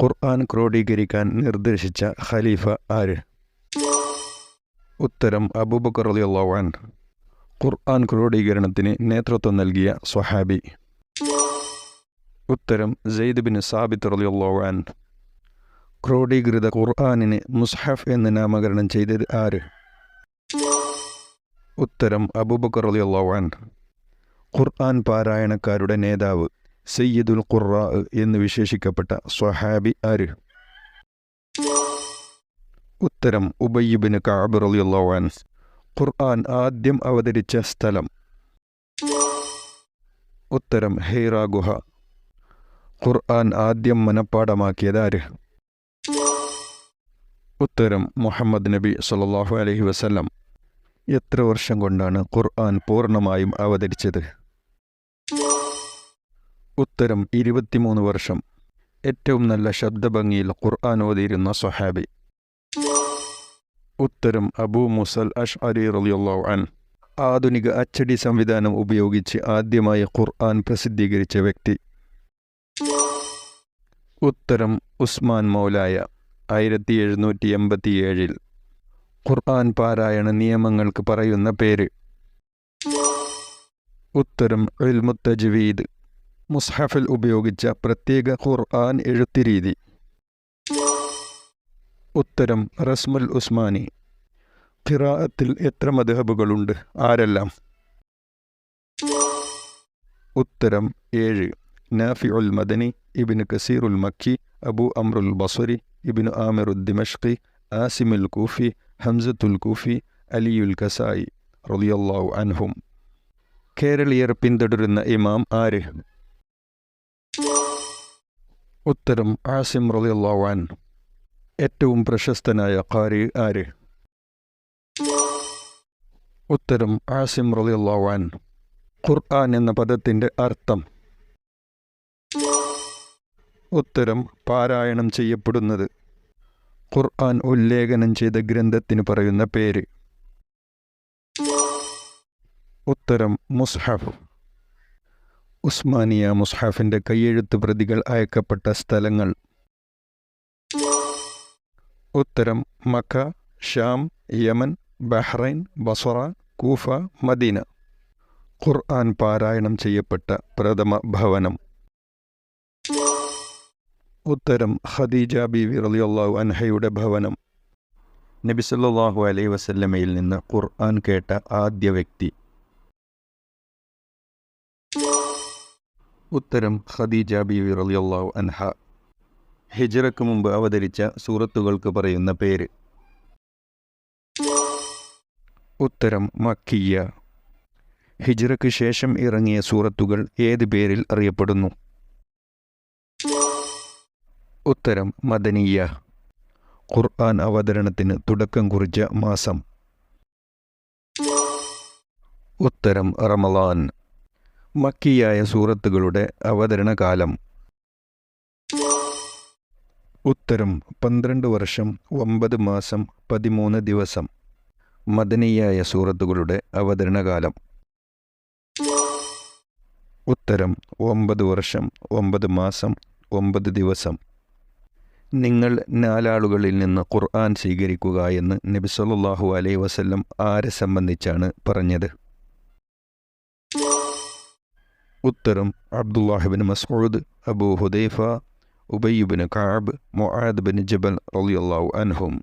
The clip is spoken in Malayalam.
ഖുർആൻ ക്രോഡീകരിക്കാൻ നിർദ്ദേശിച്ച ഖലീഫ ആര്? ഉത്തരം അബൂബക്കർ അലി അൻഹു. ഖുർആൻ ക്രോഡീകരണത്തിന് നേതൃത്വം നൽകിയ സ്വഹാബി. ഉത്തരം ജെയ്ദ് ബിൻ സാബിത്ത് അലി അൻഹു. ക്രോഡീകൃത ഖുർആാനിന് മുസ്ഹഫ് എന്ന് നാമകരണം ചെയ്തത് ആര്? ഉത്തരം അബൂബക്കർ അലി അൻഹു. ഖുർആൻ പാരായണക്കാരുടെ നേതാവ്. സയ്യിദുൽ ഖുറ എന്ന് വിശേഷിക്കപ്പെട്ട സ്വഹാബി ആര്? ഉത്തരം ഉബയ്യബിന് കാബ് അൻഹു. ഖുർആൻ ആദ്യം അവതരിച്ച സ്ഥലം. ഉത്തരം ഹെയ്റ ഗുഹ. ഖുർആൻ ആദ്യം മനഃപ്പാടമാക്കിയത് ആര്? ഉത്തരം മുഹമ്മദ് നബി സല്ലാഹു അലഹി വസ്ലം എത്ര വർഷം കൊണ്ടാണ് ഖുർആൻ പൂർണമായും അവതരിച്ചത്? ഉത്തരം ഇരുപത്തിമൂന്ന് വർഷം. ഏറ്റവും നല്ല ശബ്ദഭംഗിയിൽ ഖുർആൻ ഓതിയിരുന്ന സൊഹാബി ഉത്തരം അബൂ മുസൽ അഷ് അരി റളിയല്ലാഹു അൻ ആധുനിക അച്ചടി സംവിധാനം ഉപയോഗിച്ച് ആദ്യമായി ഖുർആൻ പ്രസിദ്ധീകരിച്ച വ്യക്തി. ഉത്തരം ഉസ്മാൻ മൗലായ ആയിരത്തി എഴുന്നൂറ്റി എൺപത്തിയേഴിൽ ഖുർആൻ പാരായണ നിയമങ്ങൾക്ക് പറയുന്ന പേര്. ഉത്തരം ഇൽമുത്തജ്വീദ് മുസ്ഹഫിൽ ഉപയോഗിച്ച പ്രത്യേക ഖുർആൻ എഴുത്തുരീതി. ഉത്തരം റസ്മുൽ ഉസ്മാനി. ഖിറാഅത്തിൽ എത്ര മദ്ഹബുകളുണ്ട്? ആരെല്ലാം? ഉത്തരം ഏഴ്. നാഫിഉൽ മദനി ഇബിന് കസീറുൽ മക്കി അബു അമ്രുൽ ബസരി ഇബിന് ദിമഷ്കി ആസിമുൽ കൂഫി ഹംസത്തുൽ കൂഫി അലിയുൽ കസായി റളിയല്ലാഹു അൻഹും. കേരളീയർ പിന്തുടരുന്ന ഇമാം ആര്? ഉത്തരം ആസിം അൻ ഏറ്റവും പ്രശസ്തനായ ഖാരി ആര്? ഉത്തരം ആസിം അൻ ഖുർആൻ എന്ന പദത്തിന്റെ അർത്ഥം. ഉത്തരം പാരായണം ചെയ്യപ്പെടുന്നത്. ഖുർആൻ ഉല്ലേഖനം ചെയ്ത ഗ്രന്ഥത്തിന് പറയുന്ന പേര്. ഉത്തരം മുസ്ഹഫ്. ഉസ്മാനിയ മുസ്ഹാഫിന്റെ കയ്യെഴുത്ത് പ്രതികൾ അയക്കപ്പെട്ട സ്ഥലങ്ങൾ. ഉത്തരം Mecca Sham Yemen Bahrain Basra Kufa Medina. Quran പാരായണം ചെയ്യപ്പെട്ട പ്രഥമ ഭവനം. ഉത്തരം ഖദീജ ബിവി റളിയല്ലാഹു അൻഹയുടെ ഭവനം. നബിസല്ലാഹു അലൈ വസല്ലമയിൽ നിന്ന് ഖുർആൻ കേട്ട ആദ്യ വ്യക്തി. ഉത്തരം ഖദീജ ബിവി റളിയല്ലാഹു അൻഹ. ഹിജറക്ക് മുമ്പ് അവതരിച്ച സൂറത്തുകൾക്ക് പറയുന്ന പേര്. ഉത്തരം മക്കിയ ഹിജറക്ക് ശേഷം ഇറങ്ങിയ സൂറത്തുകൾ ഏത് പേരിൽ അറിയപ്പെടുന്നു? ഉത്തരം മദനീയ ഖുർആൻ അവതരണത്തിന് തുടക്കം കുറിച്ച മാസം. ഉത്തരം റമലാൻ മക്കിയായ സൂറത്തുകളുടെ അവതരണകാലം. ഉത്തരം പന്ത്രണ്ട് വർഷം ഒമ്പത് മാസം പതിമൂന്ന് ദിവസം. മദനീയായ സൂറത്തുകളുടെ അവതരണകാലം. ഉത്തരം ഒമ്പത് വർഷം ഒമ്പത് മാസം ഒമ്പത് ദിവസം. നിങ്ങൾ നാലാളുകളിൽ നിന്ന് ഖുർആൻ സ്വീകരിക്കുക എന്ന് നബി സല്ലല്ലാഹു അലൈഹി വസല്ലം ആരെ സംബന്ധിച്ചാണ് പറഞ്ഞത്? ഉത്തരം Abdullah ibn Masud Abu Hudhayfa Ubayy ibn Kaab Muadh ibn Jabal റളിയല്ലാഹു അൻഹും.